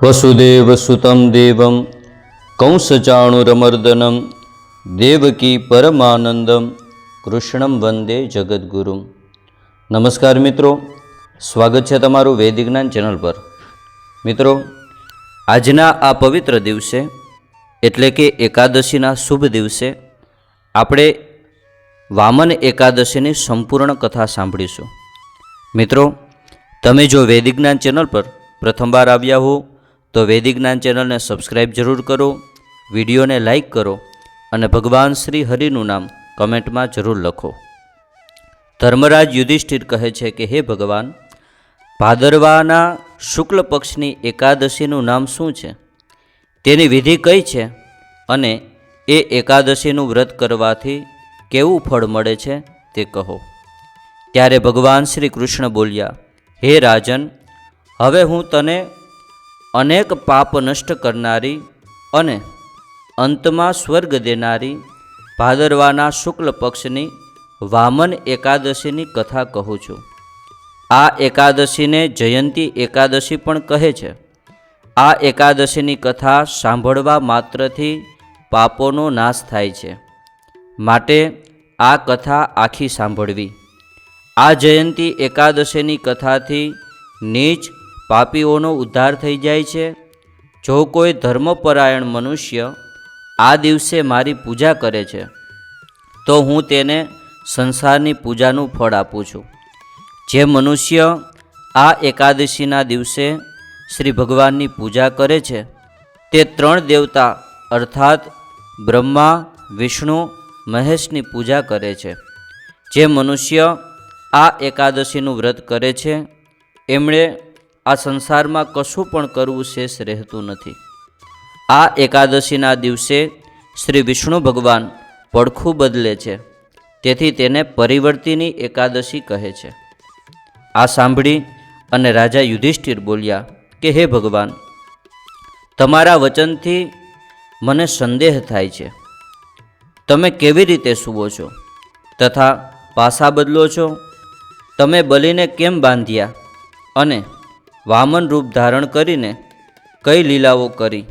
વસુદેવસુतं દેવમ કંસચાણુરમર્દનમ દેવકી પરમાનંદમ કૃષ્ણમ વંદે જગદગુરુ નમસ્કાર મિત્રો સ્વાગત છે તમારું વૈદિક જ્ઞાન ચેનલ પર મિત્રો આજના આ પવિત્ર દિવસે એટલે કે એકાદશીના શુભ દિવસે આપણે વામન એકાદશીની સંપૂર્ણ કથા સાંભળીશું મિત્રો તમે જો વૈદિક જ્ઞાન ચેનલ પર પ્રથમવાર આવ્યા હો તો વૈદિક ચેનલને સબસ્ક્રાઈબ જરૂર કરો, વિડીયોને લાઈક કરો અને ભગવાન શ્રી હરિનું નામ કમેન્ટમાં જરૂર લખો. ધર્મરાજ યુધિષ્ઠિર કહે છે કે, હે ભગવાન, ભાદરવાના શુક્લ પક્ષની એકાદશીનું નામ શું છે? તેની વિધિ કઈ છે? અને એ એકાદશીનું વ્રત કરવાથી કેવું ફળ મળે છે તે કહો. ત્યારે ભગવાન શ્રી કૃષ્ણ બોલ્યા, હે રાજન, હવે હું તને અનેક પાપ નષ્ટ કરનારી અને અંતમાં સ્વર્ગ દેનારી ભાદરવાના શુક્લ પક્ષની વામન એકાદશીની કથા કહું છું. આ એકાદશીને જયંતી એકાદશી પણ કહે છે. આ એકાદશીની કથા સાંભળવા માત્રથી પાપોનો નાશ થાય છે. માટે આ કથા આખી સાંભળવી. આ જયંતી એકાદશીની કથાથી નીચ પાપીઓનો ઉદ્ધાર થઈ જાય છે. જો કોઈ ધર્મપરાયણ મનુષ્ય આ દિવસે મારી પૂજા કરે છે, તો હું તેને સંસારની પૂજાનું ફળ આપું છું. જે મનુષ્ય આ એકાદશીના દિવસે શ્રી ભગવાનની પૂજા કરે છે, તે ત્રણ દેવતા અર્થાત બ્રહ્મા, વિષ્ણુ, મહેશની પૂજા કરે છે. જે મનુષ્ય આ એકાદશીનું વ્રત કરે છે, એમણે આ સંસારમાં કશું પણ કરવું શેષ રહેતું નથી. આ એકાદશીના દિવસે શ્રી વિષ્ણુ ભગવાન પડખું બદલે છે. તેથી તેને પરિવર્તિની એકાદશી કહે છે. આ સાંભળી અને રાજા યુધિષ્ઠિર બોલ્યા કે, હે ભગવાન, તમારા વચનથી મને સંદેહ થાય છે. તમે કેવી રીતે સૂવો છો? તથા પાસા બદલો છો? તમે બલીને કેમ બાંધ્યા? અને વામન રૂપ ધારણ કરીને કઈ લીલાઓ કરી?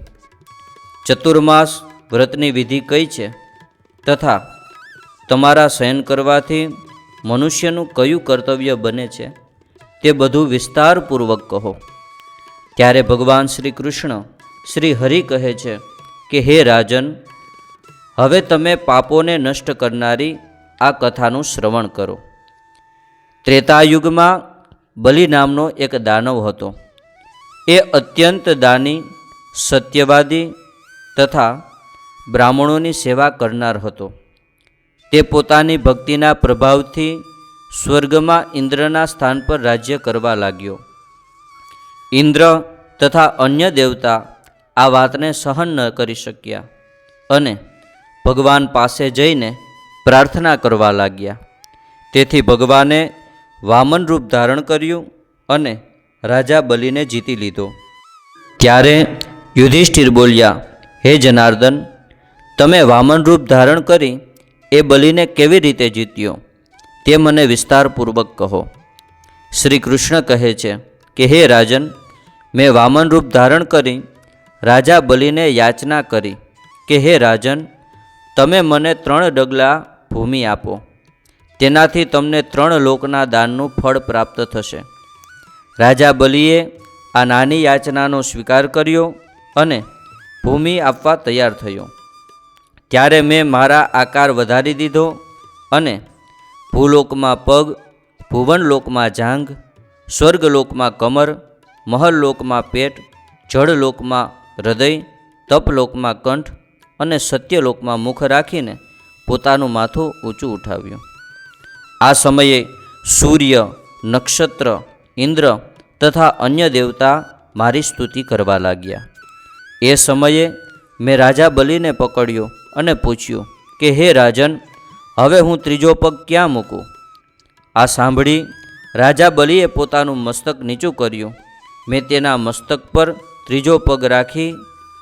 ચતુર્માસ વ્રતની વિધિ કઈ છે? તથા તમારા શયન કરવાથી મનુષ્યનું કયું કર્તવ્ય બને છે? તે બધું વિસ્તારપૂર્વક કહો. ત્યારે ભગવાન શ્રી કૃષ્ણ શ્રી હરિ કહે છે કે, હે રાજન, હવે તમે પાપોને નષ્ટ કરનારી આ કથાનું શ્રવણ કરો. ત્રેતાયુગમાં બલિ નામનો એક દાનવ હતો. એ અત્યંત દાની, સત્યવાદી તથા બ્રાહ્મણોની સેવા કરનાર હતો. તે પોતાની ભક્તિના પ્રભાવથી સ્વર્ગમાં ઇન્દ્રના સ્થાન પર રાજ્ય કરવા લાગ્યો. ઇન્દ્ર તથા અન્ય દેવતા આ વાતને સહન ન કરી શક્યા અને ભગવાન પાસે જઈને પ્રાર્થના કરવા લાગ્યા. તેથી ભગવાને વામન રૂપ ધારણ કર્યું અને રાજા બલિને જીતી લીધો. ત્યારે યુધિષ્ઠિર બોલ્યા, હે જનાર્દન, તમે વામન રૂપ ધારણ કરી એ બલિને કેવી રીતે જીત્યો? તે મને વિસ્તારપૂર્વક કહો. શ્રી કૃષ્ણ કહે છે કે, હે રાજન, મેં વામન રૂપ ધારણ કરી, રાજા બલિને યાચના કરી કે, હે રાજન, તમે મને ત્રણ ડગલા ભૂમિ આપો. તેનાથી તમને ત્રણ લોકના દાનનું ફળ પ્રાપ્ત થશે. રાજા બલિએ આ નાની યાચનાનો સ્વીકાર કર્યો અને ભૂમિ આપવા તૈયાર થયો. ત્યારે મેં મારા આકાર વધારી દીધો અને ભૂલોકમાં પગ, ભુવનલોકમાં જાંઘ, સ્વર્ગલોકમાં કમર, મહલલોકમાં પેટ, જળલોકમાં હૃદય, તપલોકમાં કંઠ અને સત્યલોકમાં મુખ રાખીને પોતાનું માથું ઊંચું ઉઠાવ્યું. આ સમયે સૂર્ય, નક્ષત્ર, ઇન્દ્ર તથા અન્ય દેવતા મારી સ્તુતિ કરવા લાગ્યા. એ સમયે મેં રાજા બલિને પકડ્યો અને પૂછ્યું કે, હે રાજન, હવે હું ત્રીજો પગ ક્યાં મૂકું? આ સાંભળી રાજા બલિએ પોતાનું મસ્તક નીચું કર્યું. મેં તેના મસ્તક પર ત્રીજો પગ રાખી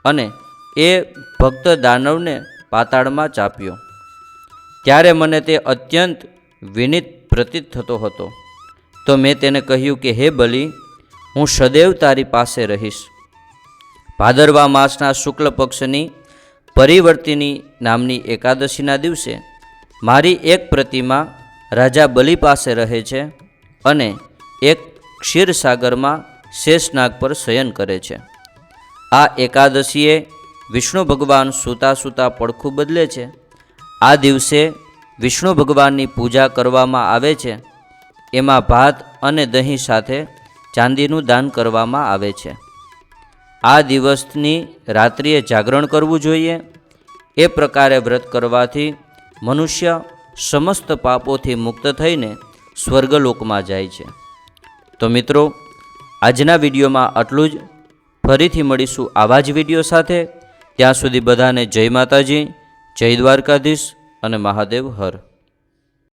અને એ ભક્ત દાનવને પાતાળમાં ચાપ્યો. ત્યારે મને તે અત્યંત વિનિત પ્રતીત થતો હતો. તો મેં તેને કહ્યું કે, હે બલિ, હું સદૈવ તારી પાસે રહીશ. ભાદરવા માસના શુક્લ પક્ષની પરિવર્તિની નામની એકાદશીના દિવસે મારી એક પ્રતિમા રાજા બલિ પાસે રહે છે અને એક ક્ષીરસાગરમાં શેષનાગ પર શયન કરે છે. આ એકાદશીએ વિષ્ણુ ભગવાન સૂતા સૂતા પડખું બદલે છે. આ દિવસે વિષ્ણુ ભગવાનની પૂજા કરવામાં આવે છે. એમાં ભાત અને દહીં સાથે ચાંદીનું દાન કરવામાં આવે છે. આ દિવસની રાત્રિએ જાગરણ કરવું જોઈએ. એ પ્રકારે વ્રત કરવાથી મનુષ્ય સમસ્ત પાપોથી મુક્ત થઈને સ્વર્ગલોકમાં જાય છે. તો મિત્રો, આજના વિડીયોમાં આટલું જ. ફરીથી મળીશું આવા જ વીડિયો સાથે. ત્યાં સુધી બધાને જય માતાજી, જય દ્વારકાધીશ. અને મહાદેવ હર.